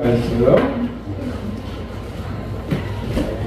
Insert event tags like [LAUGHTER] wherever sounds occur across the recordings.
말씀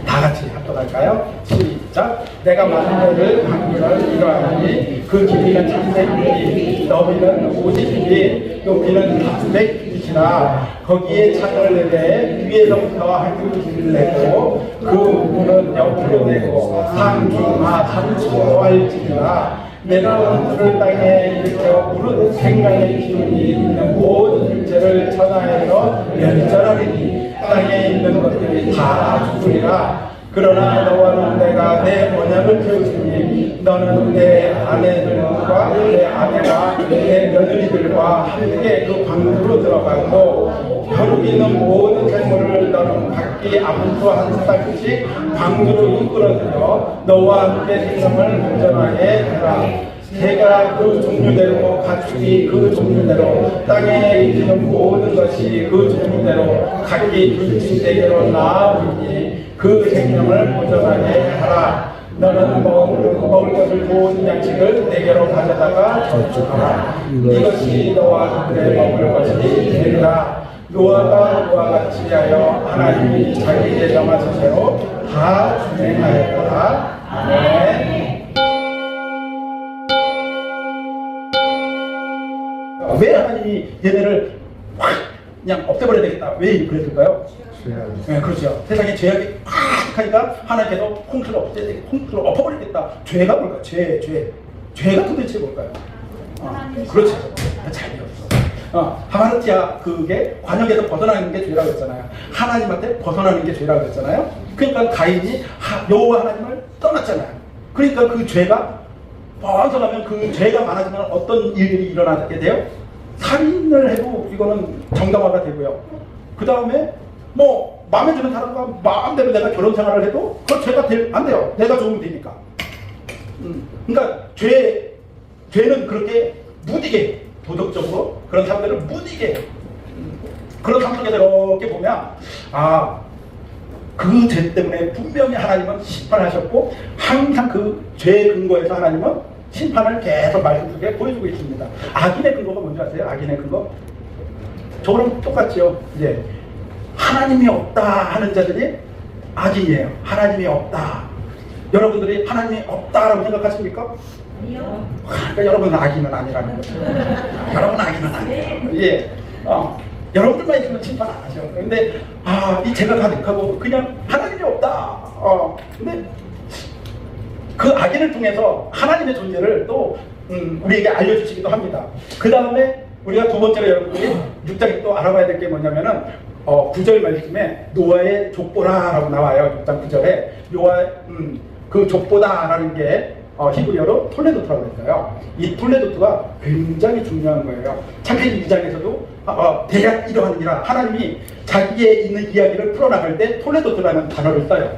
다 같이 합독할까요? 시작 내가 만물을 만물을 이러하니 그 길이는 천백이 너비는 오십이 높이는 삼백이시라 거기에 창을 내되 위에서부터 한 길을 내고 그 문은 옆으로 내고 상중하 삼수로 할지니라 내가 원수를 땅에 일으켜 무릇 생각의 기운이 있는 모든 일체를 천하에서 멸절하리니 땅에 있는 것들이 다 죽으리라. 그러나 너와는 내가 내 언약을 세우시니 너는 내 아내들과 내 아내와 내 며느리들과 함께 그 방으로 들어가고 벼룩 있는 모든 각기 암소 한 사람씩 방으로 이끌어들여 너와 함께 생명을 안전하게 해라. 새가 그 종류대로 가축이 그 종류대로 땅에 있는 모든 것이 그 종류대로 각기 불친대로 나아오니 그 생명을 보존하게 하라. 너는 먹을, 먹을 것을 모든 양식을 내게로 가져다가 저축하라. 이것이 너와 그들의 먹을 것이 되리라 노아가 그와 같이 하여 하나님이 자기 예정하시대로 다 준행하였더라 아멘 왜 하나님이 얘네를 확 그냥 없애버려야 되겠다. 왜 그랬을까요? 네, 그렇죠. 세상에 죄악이 팍 하니까 하나님께서 홍수를 없애야 되겠다. 홍수를 엎어버리겠다. 죄가 뭘까? 죄, 죄. 죄가 도대체 뭘까요? 어, 그렇죠. 잘 배웠어. 어, 하마르티아 그게 관역에서 벗어나는 게 죄라고 했잖아요. 하나님한테 벗어나는 게 죄라고 했잖아요. 그러니까 가인이 하- 여호와 하나님을 떠났잖아요. 그러니까 그 죄가 벗어나면 그 죄가 많아지면 어떤 일들이 일어나게 돼요? 살인을 해도 이거는 정당화가 되고요. 그 다음에 뭐 마음에 드는 사람과 마음대로 내가 결혼 생활을 해도 그건 죄가 될- 안 돼요. 내가 좋으면 되니까. 음, 그러니까 죄 죄는 그렇게 무디게 도덕적으로 그런 사람들을 무디게 음, 그런 상황에서 이렇게 보면 아 그 죄 때문에 분명히 하나님은 심판하셨고 항상 그 죄의 근거에서 하나님은 심판을 계속 말씀 속에 보여주고 있습니다. 악인의 근거가 뭔지 아세요? 악인의 근거? 저거랑 똑같죠. 이제 하나님이 없다 하는 자들이 악인이에요. 하나님이 없다. 여러분들이 하나님이 없다라고 생각하십니까? 그러니까 여러분은 악인은 아니라는 거죠. 여러분 악인은 아니에요. 예. 어, 여러분들만 있으면 심판 안 하셔. 근데 아, 이 죄가 가득하고 그냥 하나님이 없다. 어, 근데 그 악인을 통해서 하나님의 존재를 또 음, 우리에게 알려주시기도 합니다. 그 다음에 우리가 두 번째로 여러분들이 6장에 또 알아봐야 될 게 뭐냐면은 어, 9절 말씀에 노아의 족보라라고 나와요. 6장 9절에 노아 음, 그 족보다라는 게 어, 히브리어로 톨레도트라고 했어요. 이 톨레도트가 굉장히 중요한 거예요. 창세기 2장에서도 어, 대략 이러하니라 하나님이 자기의 있는 이야기를 풀어나갈 때 톨레도트라는 단어를 써요.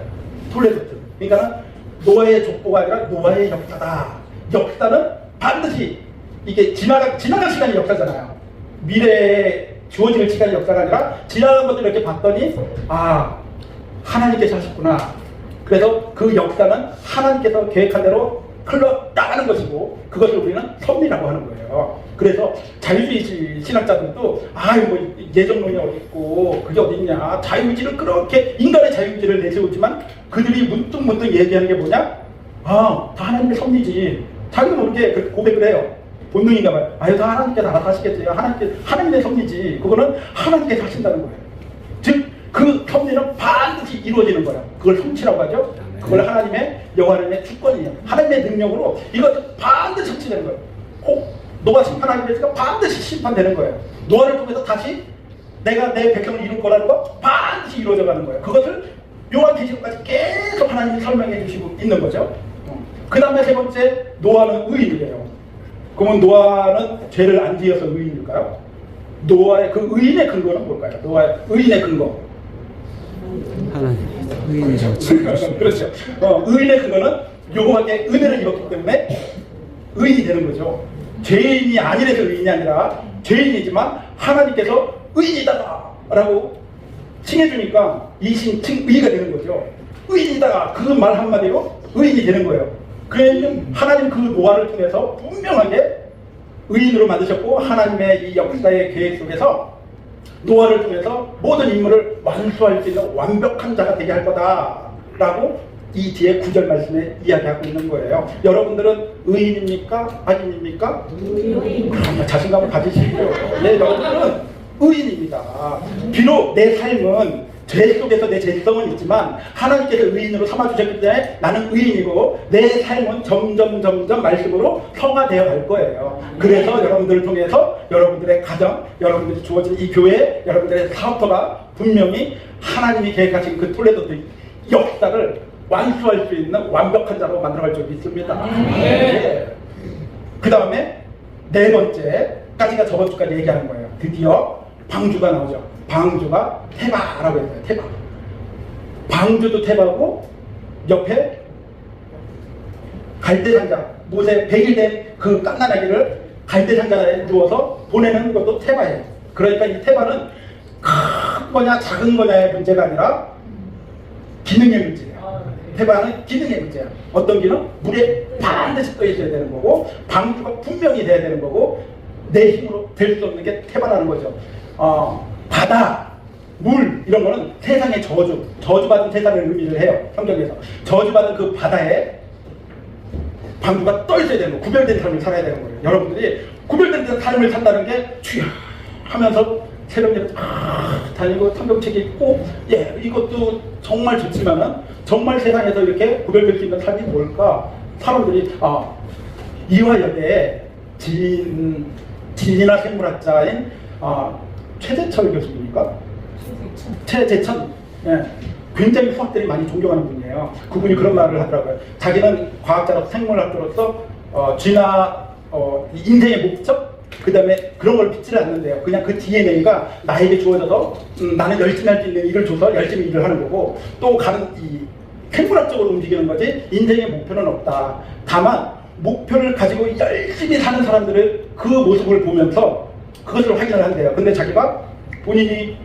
톨레도트. 그러니까 노아의 족보가 아니라 노아의 역사다. 역사는 반드시 이게 지나가, 지나간 시간이 역사잖아요. 미래에 주어질 시간이 역사가 아니라 지나간 것들을 이렇게 봤더니 아 하나님께서 하셨구나. 그래서 그 역사는 하나님께서 계획한 대로 흘러 나가는 것이고 그것을 우리는 섭리라고 하는 거예요. 그래서 자유주의 시- 신학자들도 아유 뭐 예정론이 어디 있고 그게 어디 있냐 자유의지를 그렇게 인간의 자유의지를 내세우지만 그들이 문득 문득 얘기하는 게 뭐냐? 아 다 하나님의 섭리지. 자기도 모르게 고백을 해요. 본능인가 봐요. 아유 다 하나님께서 알아서 하시겠지. 하나님께 하나님의 섭리지. 그거는 하나님께서 하신다는 거예요. 즉, 그 섭리는 반드시 이루어지는 거예요. 그걸 성취라고 하죠. 그걸 하나님의 여호와님의 주권이에요. 하나님의 능력으로 이것도 반드시 성취되는 거예요. 꼭 노아 심판하기 위해서 반드시 심판되는 거예요. 노아를 통해서 다시 내가 내 백성을 이룰 거라는 거 반드시 이루어져 가는 거예요. 그것을 요한 계시록까지 계속 하나님이 설명해 주시고 있는 거죠. 그 다음에 세 번째 노아는 의인이에요. 그러면 노아는 죄를 안 지어서 의인일까요? 노아의 그 의인의 근거는 뭘까요? 노아의 의인의 근거. 하나님 의인이라고 칭해주시고 그렇죠. 어, 의인의 근거는 여호와께 은혜를 입었기 때문에 의인이 되는 거죠. 죄인이 아니라서 의인이 아니라 죄인이지만 하나님께서 의인이다라고 칭해주니까 이신 칭 의가 되는 거죠. 의인이다 그말 한마디로 의인이 되는 거예요. 그러면 하나님 그 노아를 통해서 분명하게 의인으로 만드셨고 하나님의 이 역사의 계획 속에서 노아를 통해서 모든 인물을 완수할 수 있는 완벽한 자가 되게 할 거다라고 이 뒤에 구절 말씀에 이야기하고 있는 거예요. 여러분들은 의인입니까? 악인입니까? 그럼요, 자신감을 가지시고요. 네, 여러분들은 의인입니다. 비록 내 삶은 죄 속에서 내 죄성은 있지만 하나님께서 의인으로 삼아주셨기 때문에 나는 의인이고 내 삶은 점점 점점 말씀으로 성화되어 갈 거예요. 그래서 여러분들을 통해서 여러분들의 가정, 여러분들이 주어진 이 교회, 여러분들의 사업터가 분명히 하나님이 계획하신 그 톨레도 역사를 완수할 수 있는 완벽한 자로 만들어갈 줄 믿습니다. 네. 그 다음에 네 번째까지가 저번 주까지 얘기하는 거예요. 드디어 방주가 나오죠. 방주가 테바라고 했어요. 테바. 방주도 테바고 옆에 갈대 상자 모세 100일 된그 깐난아기를 갈대 상자에 누워서 보내는 것도 테바예요. 그러니까 이 테바는 큰 거냐 작은 거냐의 문제가 아니라 기능의 문제예요. 태반은 기능의 문제야. 어떤 기능? 물에 반드시 떠 있어야 되는 거고 방주가 분명히 돼야 되는 거고 내 힘으로 될 수 없는 게 태반하는 거죠. 어, 바다, 물 이런 거는 세상의 저주, 저주받은 세상을 의미를 해요. 성경에서 저주받은 그 바다에 방주가 떠 있어야 되는 거, 구별된 삶을 살아야 되는 거예요. 여러분들이 구별된 삶을 산다는 게 주야 하면서 새벽에 아, 다니고 성경책이 있고 예 이것도 정말 좋지만은 정말 세상에서 이렇게 구별될 수 있는 삶이 뭘까 사람들이 아 이화여대 진 진이나 생물학자인 아 최재철 교수입니까? 최재천 예. 굉장히 수학들이 많이 존경하는 분이에요. 그분이 그런 말을 하더라고요. 자기는 과학자로서 생물학자로서 어, 쥐나 어, 이 인생의 목적 그 다음에 그런 걸 믿지를 않는데요. 그냥 그 DNA가 나에게 주어져서 음, 나는 열심히 할 수 있는 일을 줘서 열심히 일을 하는 거고 또 가는 이 생물학적으로 움직이는 거지 인생의 목표는 없다. 다만 목표를 가지고 열심히 사는 사람들의 그 모습을 보면서 그것을 확인을 한대요. 근데 자기가 본인이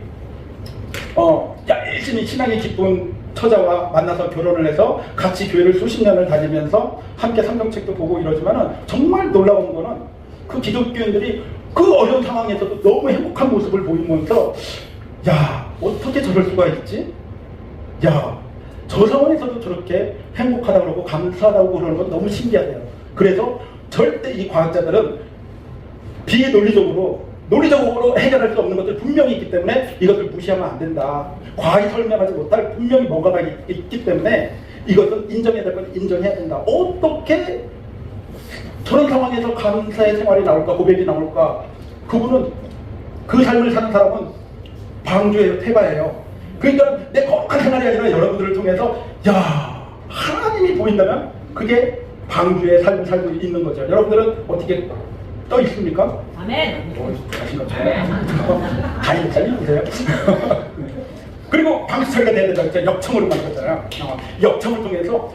어, 열심히 신앙이 깊은 처자와 만나서 결혼을 해서 같이 교회를 수십 년을 다니면서 함께 성경책도 보고 이러지만은 정말 놀라운 거는 그 기독교인들이 그 어려운 상황에서도 너무 행복한 모습을 보이면서 야 어떻게 저럴 수가 있지? 야 저 상황에서도 저렇게 행복하다고 그러고 감사하다고 그러는 건 너무 신기하대요. 그래서 절대 이 과학자들은 비논리적으로 논리적으로 해결할 수 없는 것들 분명히 있기 때문에 이것을 무시하면 안 된다. 과학이 설명하지 못할 분명히 뭔가가 있, 있기 때문에 이것은 인정해야 될 건 인정해야 된다. 어떻게 저런 상황에서 감사의 생활이 나올까 고백이 나올까 그분은 그 삶을 사는 사람은 방주예요 태바예요 그러니까 내 거룩한 생활이 아니라 여러분들을 통해서 야 하나님이 보인다면 그게 방주의 삶을 살고 있는 거죠 여러분들은 어떻게 떠 있습니까? 아멘. 잘 읽으세요. 그리고 방수 처리가 돼야 된다고 했잖아요. 역청으로 만들었잖아요. 어, 역청을 통해서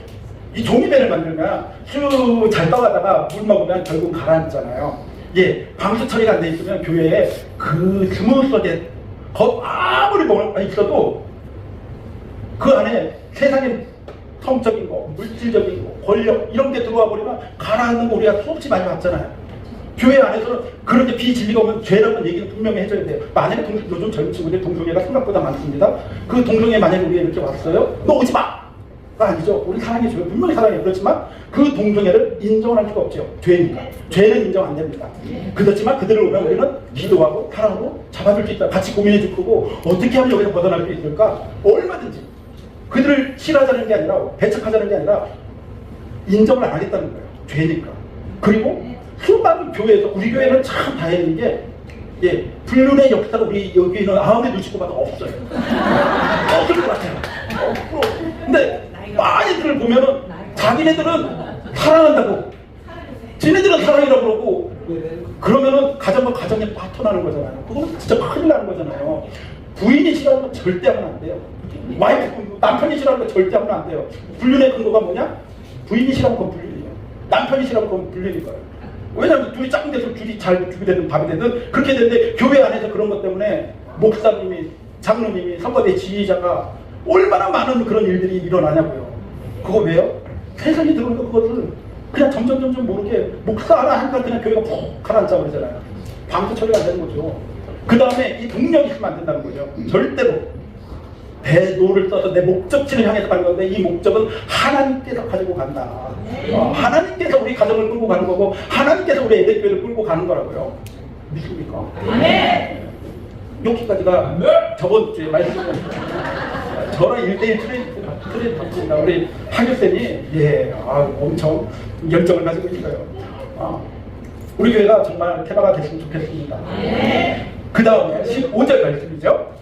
이 종이배를 만들면 쭉잘 떠가다가 물 먹으면 결국 가라앉잖아요. 예, 방수 처리가 안 돼 있으면 교회에 그 스무스하게 겉 아무리 뭐가 있어도 그 안에 세상의 성적인 거, 물질적인 거, 권력 이런 게 들어와 버리면 가라앉는 거 우리가 수없이 많이 봤잖아요. 교회 안에서는 그렇게 비진리가 오면 죄라는 얘기는 분명히 해줘야 돼요. 만약에 동, 요즘 젊은 친구들 동성애가 생각보다 많습니다. 그 동성애 만약에 우리가 이렇게 왔어요? 너 오지 마! 가 아니죠. 우리 사랑해줘요. 분명히 사랑해요. 그렇지만 그 동성애를 인정을 할 수가 없죠. 죄니까. 죄는 인정 안 됩니다. 그렇지만 그들을 오면 우리는 기도하고 사랑하고 잡아줄 수 있다. 같이 고민해 줄 거고 어떻게 하면 여기서 벗어날 수 있을까? 얼마든지. 그들을 싫어하자는 게 아니라 배척하자는 게 아니라 인정을 안 하겠다는 거예요. 죄니까. 그리고 수많은 교회에서 우리 교회는 참 다행인 게 예, 불륜의 역사가 우리 여기는 아무리 눈치고 봐도 없어요. [LAUGHS] 없을 것 같아요. 없고. 근데 많이들 보면은 자기네들은 사랑한다고 지네들은 사랑이라고 그러고 그러면은 가정과 가정에 파토나는 거잖아요. 그건 진짜 큰일 나는 거잖아요. 부인이 싫어하는 건 절대 하면 안 돼요. 와이프, 남편이 싫어하는 건 절대 하면 안 돼요. 불륜의 근거가 뭐냐? 부인이 싫어하는 건 불륜이에요. 남편이 싫어하는 건 불륜인 거예요. 왜냐하면 둘이 짝꿍 돼서 둘이 잘 죽이 되든 밥이 되든 그렇게 되는데 교회 안에서 그런 것 때문에 목사님이 장로님이 선거대 지휘자가 얼마나 많은 그런 일들이 일어나냐고요. 그거 왜요? 세상에 들어오는 그것을 그냥 점점 점점 모르게 목사 하나 하니까 그냥 교회가 푹 가라앉아 버리잖아요. 방수 처리가 안 되는 거죠. 그 다음에 이 동력이 있으면 안 된다는 거죠. 절대로. 배도를 써서 내 목적지를 향해서 가는 건데 이 목적은 하나님께서 가지고 간다. 어, 하나님께서 우리 가정을 끌고 가는 거고 하나님께서 우리 애들 교회를 끌고 가는 거라고요. 믿습니까? 여기까지가 저번 주에 말씀 저랑 1대1 트레이닝 트레이닝 받습니다. 우리 한교쌤이 예, 아, 엄청 열정을 가지고 있어요. 아, 우리 교회가 정말 개발가 됐으면 좋겠습니다. 그 다음에 15절 말씀이죠.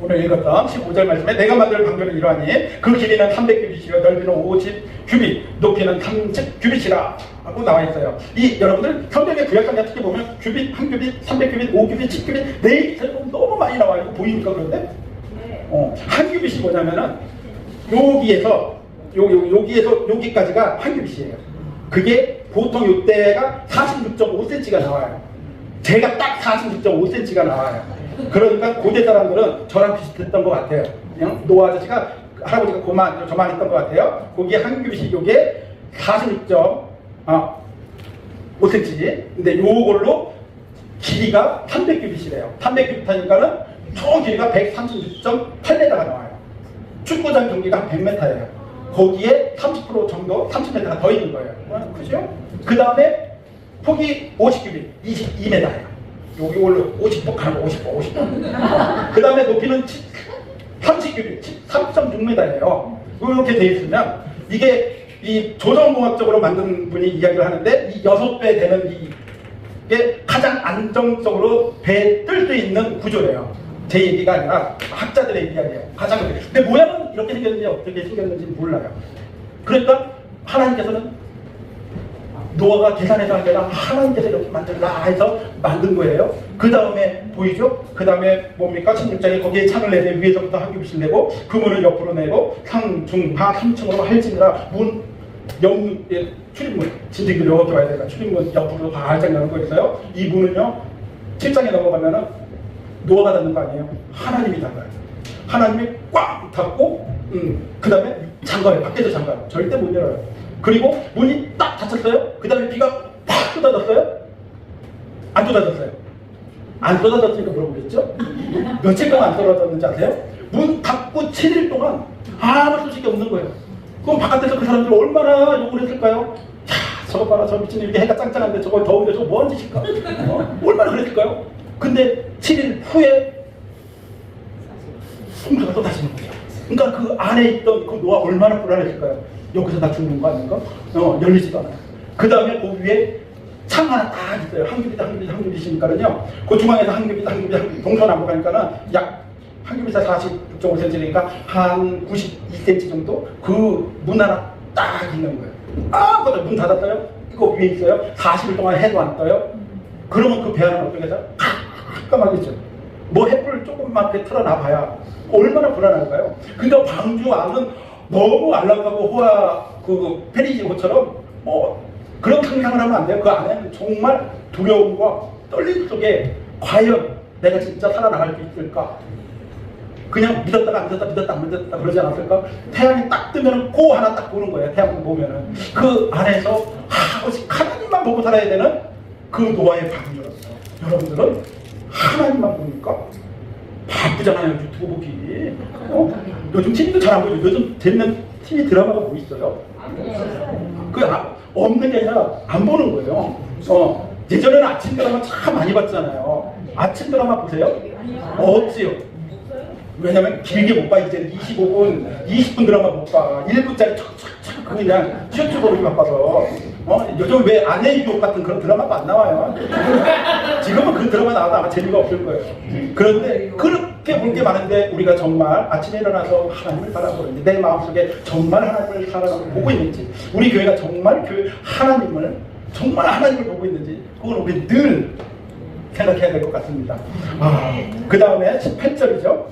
오늘 읽었던 15절 말씀에 내가 만들 방편은 이러하니 그 길이는 300규빗이요 넓이는 50 규빗 높이는 30 규빗이라 하고 나와 있어요. 이 여러분들 성경의 구약관계 특히 보면 규빗, 한 규빗, 300규빗, 5규빗, 10규빗 네 개처럼 너무 많이 나와 있고 보이니까 그런데 어, 한 규빗이 뭐냐면은 여기에서 요, 요, 여기에서 여기까지가 한 규빗이에요. 그게 보통 요때가 46.5cm가 나와요. 제가 딱 46.5cm가 나와요. 그러니까 고대 사람들은 저랑 비슷했던 것 같아요. 그냥 노아 아저씨가 할아버지가 고만 저만 했던 것 같아요. 거기에 한 규빗이 요게 46.5cm. 근데 요걸로 길이가 300규빗이래요. 300규빗 하니까는 총 길이가 136.8m가 나와요. 축구장 경기가 한 100m예요. 거기에 30% 정도, 30m가 더 있는 거예요. 어, 그죠? 그 다음에 폭이 50규빗, 22m예요. 여기 50폭 하는 거 50폭, 50폭. 그 다음에 높이는 30규빗, 3.6m예요. 이렇게 돼 있으면 이게 이 조성공학적으로 만든 분이 이야기를 하는데 이 6배 되는 이 이게 가장 안정적으로 배에 뜰 수 있는 구조래요. 제 얘기가 아니라 학자들의 이야기예요. 가장 근데 모양은 이렇게 생겼는지 어떻게 생겼는지 몰라요. 그러니까 하나님께서는 노아가 계산해서 한게 아니라 하나님께서 이렇게 만들라 해서 만든 거예요. 그 다음에 보이죠? 그 다음에 뭡니까? 16장에 거기에 창을 내되 위에서부터 한 규빗을 내고 그 문을 옆으로 내고 상, 중, 하 3층으로 할지니라 문, 영, 예, 출입문, 진득이 이렇게 와야 되니까 출입문 옆으로 활짝 여는 거 있어요. 이 문은요, 7장에 넘어가면은 노아가 닫는 거 아니에요. 하나님이 닫아요. 하나님이 꽉 닫고, 음, 그 다음에 잠가요. 밖에서 잠가요. 절대 못 열어요. 그리고 문이 딱 닫혔어요. 그 다음에 비가 팍 쏟아졌어요. 안 쏟아졌어요. 안 쏟아졌으니까 물어보겠죠? 며칠 동안 안 쏟아졌는지 아세요? 문 닫고 7일 동안 아무 소식이 없는 거예요. 그럼 바깥에서 그 사람들 얼마나 욕을 했을까요? 야, 저거 봐라, 저 미친 이렇게 해가 짱짱한데 저거 더운데 저거 뭐하는 짓일까? 어? 얼마나 그랬을까요? 근데 7일 후에 홍수가 쏟아지는 거예요. 그러니까 그 안에 있던 그 노아 얼마나 불안했을까요? 여기서 나 죽는 거 아닌가? 어, 열리지도 않아요. 그 다음에 그 위에 창 하나 딱 있어요. 한 겹이다, 한 겹이다, 한 겹이시니까는요. 그 중앙에서 한 겹이다, 한 겹이다, 한 겹이 동서남북 가니까는 약 한 겹이다 46.5cm니까 한 92cm 정도 그 문 하나 딱 있는 거예요. 아, 그문 닫았어요? 이거 위에 있어요? 40일 동안 해도 안 떠요? 그러면 그 배 안은 어떻게 되죠? 깜깜하겠죠. 뭐 햇불 조금만 이렇게 틀어놔 봐야 얼마나 불안할까요? 근데 방주 안은 너무 안락하고 호화 그 페리지호처럼 뭐 그런 상상을 하면 안 돼요. 그 안에는 정말 두려움과 떨림 속에 과연 내가 진짜 살아나갈 수 있을까? 그냥 믿었다가 안 믿었다 믿었다 안 믿었다 그러지 않았을까? 태양이 딱 뜨면은 고 하나 딱 보는 거예요. 태양 보면은 그 안에서 아, 오직 하나님만 보고 살아야 되는 그 노아의 방주였어요. 여러분들은 하나님만 보니까 바쁘잖아요 유튜브 보기. 어? 요즘 TV도 잘 안 보죠. 요즘 재밌는 TV 드라마가 뭐 있어요? 그 아, 없는 게 아니라 안 보는 거예요. 어, 예전에는 아침 드라마 참 많이 봤잖아요. 아침 드라마 보세요? 없지요. 왜냐면 길게 못 봐. 이제 25분, 20분 드라마 못 봐. 1분짜리 척척척 그냥 슈트 보기 바빠서. 어? 요즘 왜 아내의 유혹 같은 그런 드라마가 안 나와요. [LAUGHS] 지금은 그 드라마 나와도 아마 재미가 없을 거예요. 그런데 그렇게 볼 게 많은데 우리가 정말 아침에 일어나서 하나님을 바라보는지 내 마음속에 정말 하나님을 사랑하고 보고 있는지 우리 교회가 정말 교회 하나님을 정말 하나님을 보고 있는지 그걸 우리 늘 생각해야 될 것 같습니다. 아, 그 다음에 18절이죠.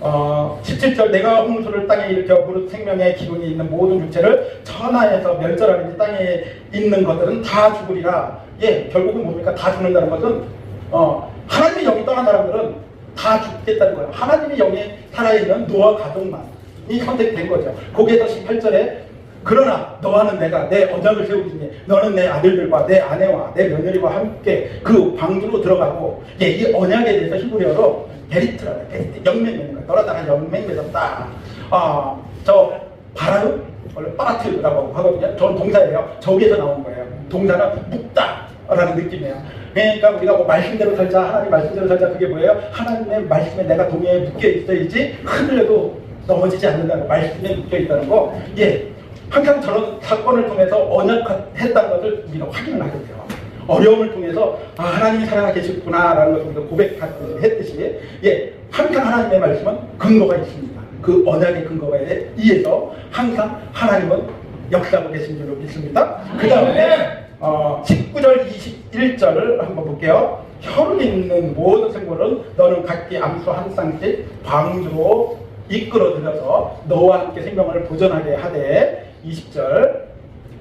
어, 17절 내가 홍수를 땅에 일으켜 무릇 생명의 기운이 있는 모든 육체를 천하에서 멸절하는지 땅에 있는 것들은 다 죽으리라. 예, 결국은 뭡니까? 다 죽는다는 것은 어, 하나님의 영이 떠난 사람들은 다 죽겠다는 거예요. 하나님의 영이 살아있는 노아 가족만 이 선택된 거죠. 거기에서 18절에 그러나 너와는 내가 내 언약을 세우기니 너는 내 아들들과 내 아내와 내 며느리와 함께 그 방주로 들어가고 예, 이 언약에 대해서 히브리어로 베리트라 베리트 영맹입니다. 너라다가 영맹 맺었다. 아, 저 바라요? 원래 빠라트라고 하거든요. 저는 동사예요. 저기에서 나온 거예요. 동사는 묵다라는 느낌이에요. 그러니까 우리가 뭐 말씀대로 살자, 하나님 말씀대로 살자 그게 뭐예요? 하나님의 말씀에 내가 동의에 묶여 있어야지 흔들려도 넘어지지 않는다는 거, 말씀에 묶여 있다는 거. 예, 항상 저런 사건을 통해서 언약했다는 것을 우리가 확인을 하게 돼요. 어려움을 통해서 아, 하나님이 살아가 계시구나라는 것을 우리가 고백했듯이 예, 항상 하나님의 말씀은 근거가 있습니다. 그 언약의 근거가 의해서 항상 하나님은 역사하고 계신 줄로 믿습니다. 그 다음에 어, 19절 21절을 한번 볼게요. 혀를 있는 모든 생물은 너는 각기 암수 한 쌍씩 방주로 이끌어 들여서 너와 함께 생명을 보존하게 하되 20절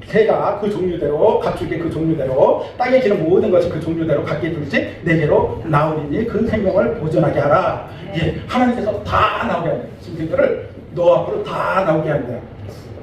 새가 그 종류대로 가축의 그 종류대로 땅에 기는 모든 것이 그 종류대로 각기 둘씩 네 개로 나오리니 그 생명을 보존하게 하라. 예, 하나님께서 다 나오게 한대요. 짐승들을 너 앞으로 다 나오게 한대요.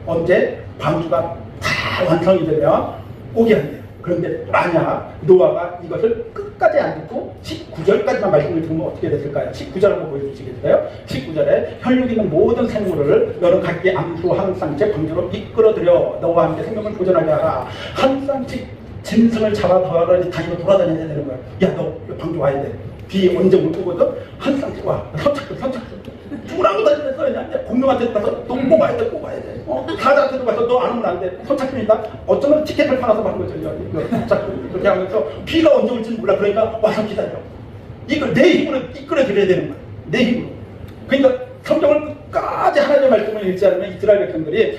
언제 방주가 다 완성이 되면 오게 한대요. 그런데 만약 노아가 이것을 끝까지 안 듣고 19절까지만 말씀을 듣면 어떻게 됐을까요? 19절 한번 보여주시겠어요? 19절에 혈육 있는 모든 생물을 너는 각기 암수 한 쌍째 방주로 이끌어들여 너와 함께 생명을 보존하게 하라. 한 쌍씩 짐승을 잡아 더하러 다니고 돌아다녀야 되는 거야. 야, 너 방주 와야 돼. 비 언제 올 거거든? 한 쌍씩 와. 선착순, 선착순. 누구라고 다니면서 그냥 공룡한테 가서 너 뽑아야 돼, 뽑아야 돼. 어? 사자한테도 가서 너 안 오면 안 돼. 선착순이다. 어쩌면 티켓을 팔아서 받는 거죠. 이거 선착순. 그렇게 하면서 비가 언제 올지는 몰라. 그러니까 와서 기다려. 이걸 내 힘으로 이끌어 드려야 되는 거야. 내 힘으로. 그러니까 성경을 끝까지 하나님의 말씀을 읽지 않으면 이스라엘 백성들이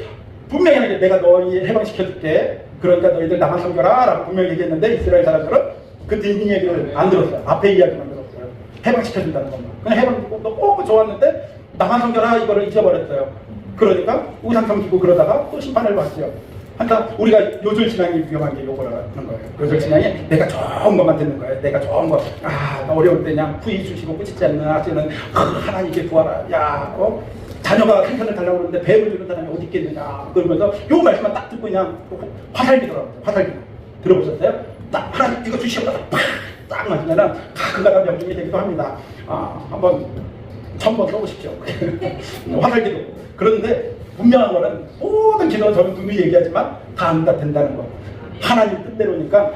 분명히 게 내가 너희 해방시켜줄게. 그러니까 너희들 나만 섬겨라. 라고 분명히 얘기했는데 이스라엘 사람들은 그 뒷 얘기를 안 들었어요. 앞에 이야기만. 해방시켜준다는 것만. 그냥 해방시키고 너무 좋았는데 나만 섬겨라 이거를 잊어버렸어요. 그러니까 우상 섬기고 그러다가 또 심판을 받죠. 그러니까 우리가 요절 신앙이 위험한 게 요거라는 거예요. 요절 신앙이 내가 좋은 것만 듣는 거예요. 내가 좋은 거. 아, 나 어려울 때 그냥 후이 주시고 꾸짖지 않는 아저는 하나님께 구하라. 야, 어? 자녀가 생선을 달라고 그러는데 배를 주는 사람이 어디 있겠느냐. 그러면서 요 말씀만 딱 듣고 그냥 화살기더라고요. 화살기. 들어보셨어요? 딱 하나님 이거 주시오. 팍! 딱 맞으면은 가끔가다 명중이 되기도 합니다. 아, 한번 천번 써보십시오. [LAUGHS] 화살기도. 그런데 분명한 거는 모든 기도는 저는 누누이 얘기하지만 다 응답된다는 거. 하나님 뜻대로니까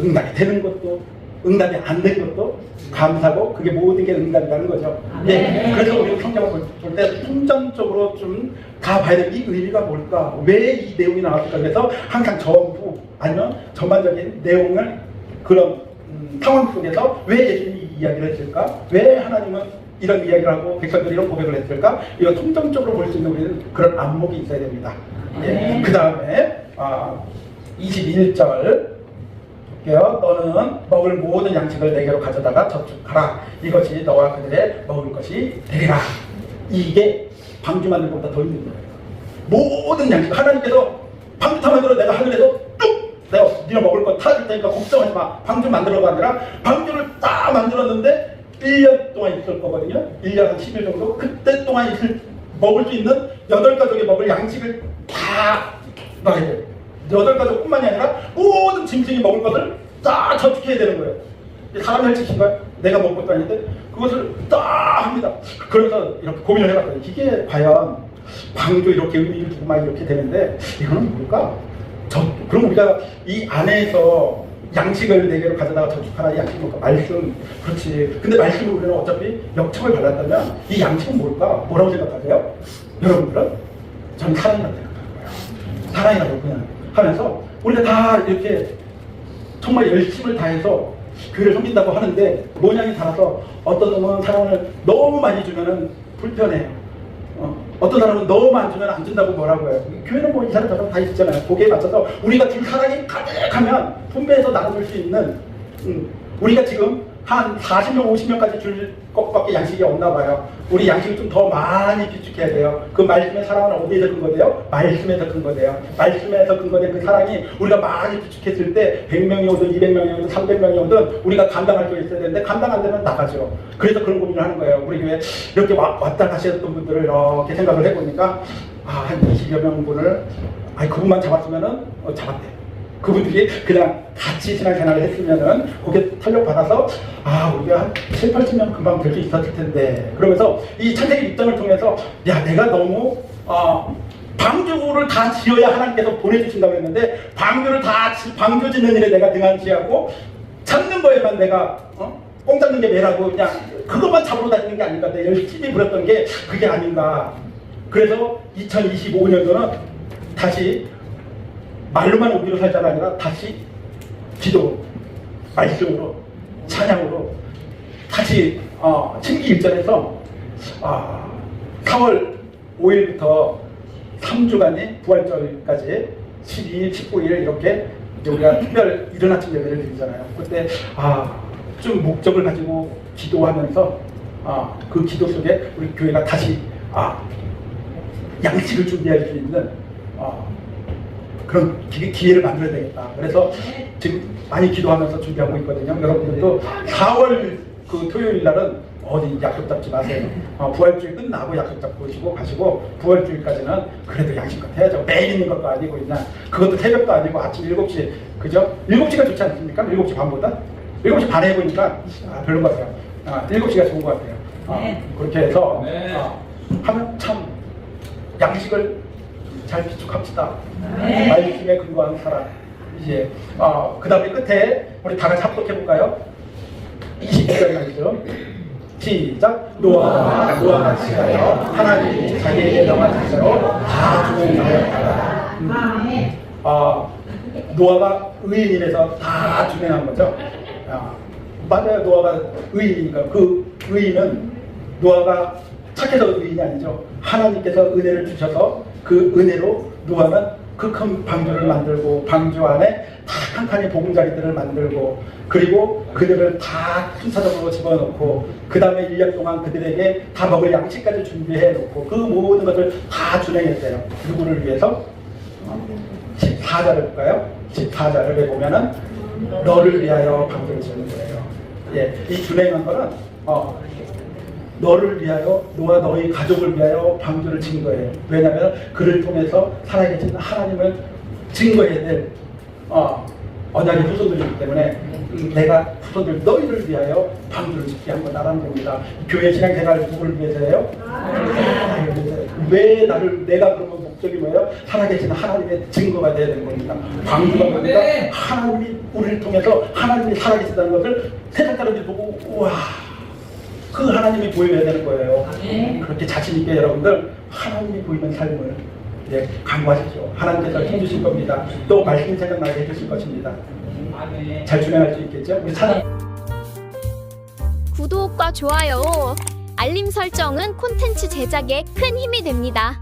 응답이 되는 것도 응답이 안된 것도 감사고 그게 모든 게 응답이라는 거죠. 예. 그래서 우리 성경을 볼 때 풍전적으로 좀 다 봐야 될 이 의미가 뭘까? 왜 이 내용이 나왔을까? 그래서 항상 전부 아니면 전반적인 내용을 그런 음, 상황 속에서 왜 예수님이 이 이야기를 했을까? 왜 하나님은 이런 이야기를 하고 백성들이 이런 고백을 했을까? 이거 통정적으로 볼 수 있는 우리는 그런 안목이 있어야 됩니다. 예. 그 다음에 아, 21절 볼게요. 너는 먹을 모든 양식을 내게로 가져다가 저축하라. 이것이 너와 그들의 먹을 것이 되리라. 이게 방주 만들 것보다 더 힘든 거예요. 모든 양식 하나님께서 방주 타 만들어 내가 하늘에서 뚝 내가 네가 먹을 거 타줄 테니까 걱정하지 마. 방주 만들어가 아니라 방주를 딱 만들었는데 1년 동안 있을 거거든요. 1년 한 10일 정도. 그때 동안 있을 먹을 수 있는 여덟 가족이 먹을 양식을 다 놔야 돼요. 여덟 가족뿐만이 아니라 모든 짐승이 먹을 것을 다 저축해야 되는 거예요. 사람이 할 짓인가요? 내가 먹을 것도 아닌데 그것을 다 합니다. 그래서 이렇게 고민을 해봤어요. 이게 과연 방도 이렇게 의미를 두고 막 이렇게 되는데 이거는 뭘까? 저, 그럼 우리가 이 안에서 양식을 네 개로 가져다가 저축하라 양식 뭘까? 말씀 그렇지. 근데 말씀을 우리는 어차피 역청을 발랐다면 이 양식은 뭘까? 뭐라고 생각하세요? 여러분들은 저는 사랑이라고 생각하는 거예요. 사랑이라고 그냥 하면서 우리가 다 이렇게 정말 열심을 다해서 교회를 섬긴다고 하는데 모양이 달라서 어떤 놈은 사랑을 너무 많이 주면은 불편해요. 어, 어떤 사람은 안 주면 안 준다고 뭐라고 해요. 교회는 뭐 이 사람 저 사람 다 있잖아요. 거기에 맞춰서 우리가 줄 사랑이 가득하면 분배해서 나눠줄 수 있는 음, 우리가 지금 한 40명, 50명까지 줄 것밖에 양식이 없나 봐요. 우리 양식을 좀 더 많이 비축해야 돼요. 그 말씀의 사랑은 어디에서 근거돼요? 말씀에서 근거돼요. 말씀에서 근거된 그 사랑이 우리가 많이 비축했을 때 100명이 오든 200명이 오든 300명이 오든 우리가 감당할 수 있어야 되는데 감당 안 되면 나가죠. 그래서 그런 고민을 하는 거예요. 우리 교회 이렇게 와- 왔다 가셨던 분들을 이렇게 생각을 해보니까 아, 한 20여 명분을 아니 그분만 잡았으면은 어, 잡았대. 그분들이 그냥 같이 신앙생활을 했으면은 거기에 탄력 받아서 아 우리가 한 7, 80명 금방 될 수 있었을 텐데 그러면서 이 창세기 입장을 통해서 야 내가 너무 어, 방주를 다 지어야 하나님께서 보내주신다고 했는데 방주를 다 지- 방주 짓는 일에 내가 등한시하고 찾는 거에만 내가 어? 꽁 잡는 게 매라고 그냥 그것만 잡으러 다니는 게 아닌가 내가 열심히 부렸던 게 그게 아닌가 그래서 2025년도는 다시 말로만 오기로 살자가 아니라 다시 기도, 말씀으로, 찬양으로 다시 어, 침기 일전에서 아, 4월 5일부터 3주간의 부활절까지 12일, 19일 이렇게 우리가 특별 이른 아침 예배를 드리잖아요. 그때 아, 좀 목적을 가지고 기도하면서 아, 그 기도 속에 우리 교회가 다시 아, 양식을 준비할 수 있는 어, 그런 기, 기회 를 만들어야 되겠다. 그래서 지금 많이 기도하면서 준비하고 있거든요. 여러분들도 4월 그 토요일 날은 어디 약속 잡지 마세요. 어, 부활주일 끝나고 약속 잡고 오시고 가시고 부활주일까지는 그래도 양식껏 해야죠. 매일 있는 것도 아니고 그냥 그것도 새벽도 아니고 아침 7시 그죠? 7시가 좋지 않습니까? 7시 반보다? 7시 반에 해보니까 아, 별론 것 같아요. 아, 7시가 좋은 것 같아요. 어, 그렇게 해서 네. 어, 하면 참 양식을 잘 비축합시다. 말씀에 근거한 사람. 이제 어, 그 다음에 끝에 우리 다 같이 합독해 볼까요? 20절까지 가시죠. 시작. 노아가 노아 같이 하여 하나님이 자기에게 명한 자세로 다 준행하였다. 아 노아가 의인이라서 다 준행한 거죠. 아, 맞아요. 노아가 의인이니까 그 의인은 노아가 착해서 의인이 아니죠. 하나님께서 은혜를 주셔서 그 은혜로 노아는 그 큰 방주를 만들고 방주 안에 다한 칸의 보금자리들을 만들고 그리고 그들을 다 순차적으로 집어넣고 그 다음에 1년 동안 그들에게 다 먹을 양식까지 준비해 놓고 그 모든 것을 다 준행했어요. 누구를 위해서? 14절을 볼까요? 14절을 보면은 너를 위하여 방주를 지는 거예요. 예, 이 준행한 거는 어, 너를 위하여 너와 너희 가족을 위하여 방주를 친 거예요. 왜냐하면 그를 통해서 살아계신 하나님을 증거해야 될 어, 언약의 후손들이기 때문에 음, 내가 후손들 너희를 위하여 방주를 짓게 한 거다라는 겁니다. 교회 신앙생활 누구를 위해서예요? 위해서요. 왜 나를 내가 그러면 목적이 뭐예요? 살아계신 하나님의 증거가 되어야 되는 겁니다. 방주가 뭡니까? 하나님이 우리를 통해서 하나님이 살아계시다는 것을 세상 사람들이 보고 우와 그 하나님이 보여야 되는 거예요. 그렇게 자신 있게 여러분들 하나님이 보이는 삶을 이제 강구하십시오. 하나님께서 힘주실 겁니다. 또 말씀 생각나게 해주실 것입니다. 잘 준행할 수 있겠죠? 우리 찬양. 구독과 좋아요, 알림 설정은 콘텐츠 제작에 큰 힘이 됩니다.